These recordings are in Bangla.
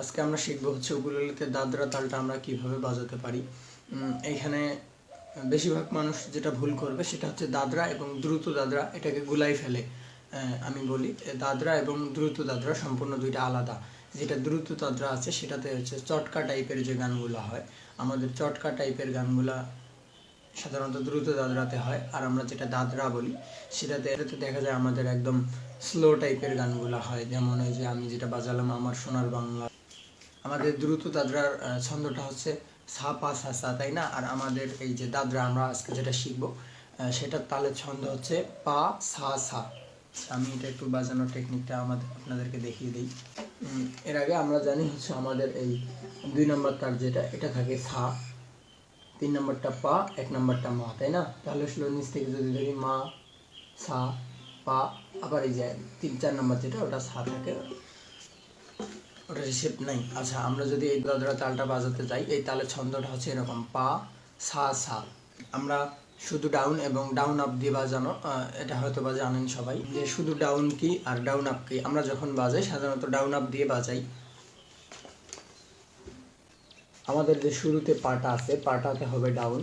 আজকে আমরা শিখব হচ্ছে উকুলেলেতে দাদরা তালটা আমরা কীভাবে বাজাতে পারি। উম, এইখানে বেশিরভাগ মানুষ যেটা ভুল করবে সেটা হচ্ছে দাদরা এবং দ্রুত দাদরা এটাকে গুলাই ফেলে আমি বলি। দাদরা এবং দ্রুত দাদরা সম্পূর্ণ দুইটা আলাদা। যেটা দ্রুত দাদরা আছে সেটাতে হচ্ছে চটকা টাইপের যে গানগুলো হয় আমাদের চটকা টাইপের গানগুলা সাধারণত দ্রুত দাদরাতে হয় আর আমরা যেটা দাদরা বলি সেটাতে এটাতে দেখা যায় আমাদের একদম স্লো টাইপের গানগুলো হয়। যেমন ওই যে আমি যেটা বাজালাম আমার সোনার বাংলা। আমাদের দ্রুত দাদরার ছন্দটা হচ্ছে সা পা সা সা তাই না? আর আমাদের এই যে দাদরা, আমরা আজকে যেটা শিখব সেটার তালের ছন্দ হচ্ছে পা সা সা। আমি এটা একটু বাজানোর টেকনিকটা আমাদের, আপনাদেরকে দেখিয়ে দিই। এর আগে আমরা জানি হচ্ছে আমাদের এই দুই নম্বর তার যেটা, এটা থাকে সা। তিন নম্বরটা পা, এক নম্বরটা মা, তাই না? তাহলে স্লো নিচ থেকে যদি দেখি মা, সা, পা, আবার এই যে তিন, চার নম্বর যেটা, ওটা সা থাকে। রিসেপ্ট নাই। আচ্ছা আমরা যদি এই দাদরা তালটা বাজাতে যাই, এই তালের ছন্দটা হচ্ছে এরকম, পা, সা সা আমরা শুধু ডাউন এবং ডাউন আপ দিয়ে বাজানো এটা হয়তো বা জানেন সবাই, যে শুধু ডাউন কি আর ডাউন আপ কি। আমরা যখন বাজাই, সাধারণত ডাউন আপ দিয়ে বাজাই। আমাদের যে শুরুতে পাটা আছে, পাটাতে হবে ডাউন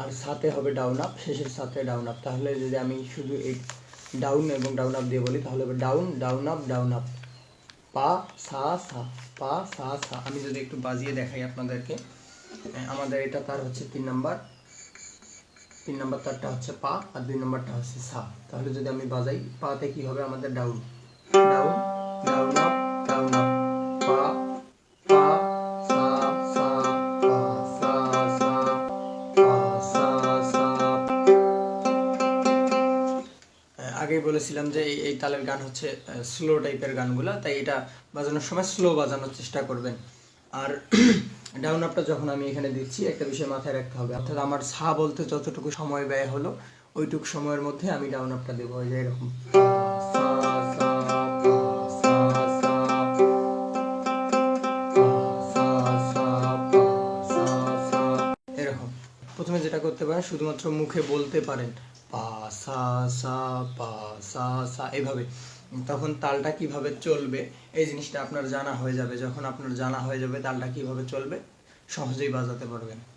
আর সাথে হবে ডাউন আপ শেষের সাথে ডাউন আপ তাহলে যদি আমি শুধু এই ডাউন এবং ডাউন আপ দিয়ে বলি, তাহলে হবে down down up down up পা, সা সা, পা, সা সা। আমি যদি একটু বাজিয়ে দেখাই আপনাদেরকে আমাদের এটা তার হচ্ছে তিন নাম্বার। তিন নাম্বার তারটা হচ্ছে পা আর দুই নাম্বারটা হচ্ছে সা। তাহলে যদি আমি বাজাই, পাতে কি হবে আমাদের down down down up down up আগেই বলেছিলাম যে এই- তালের গান হচ্ছে স্লো টাইপের গানগুলা, তাই এটা বাজানোর সময় স্লো বাজানোর চেষ্টা করবেন। আর ডাউন আপটা যখন আমি এখানে দিচ্ছি, একটা বিষয় মাথায় রাখতে হবে। অর্থাৎ আমার সা বলতে যতটুকু সময় ব্যয় হলো, ওইটুকু সময়ের মধ্যে আমি ডাউন আপটা দেবো যে এরকম। প্রথমে যেটা করতে পারেন, শুধুমাত্র মুখে বলতে পারেন। সা সা, পা, সা সা এভাবে। তখন তালটা কীভাবে চলবে, এই জিনিসটা আপনার জানা হয়ে যাবে। যখন আপনার জানা হয়ে যাবে, তালটা কীভাবে চলবে, সহজেই বাজাতে পারবেন।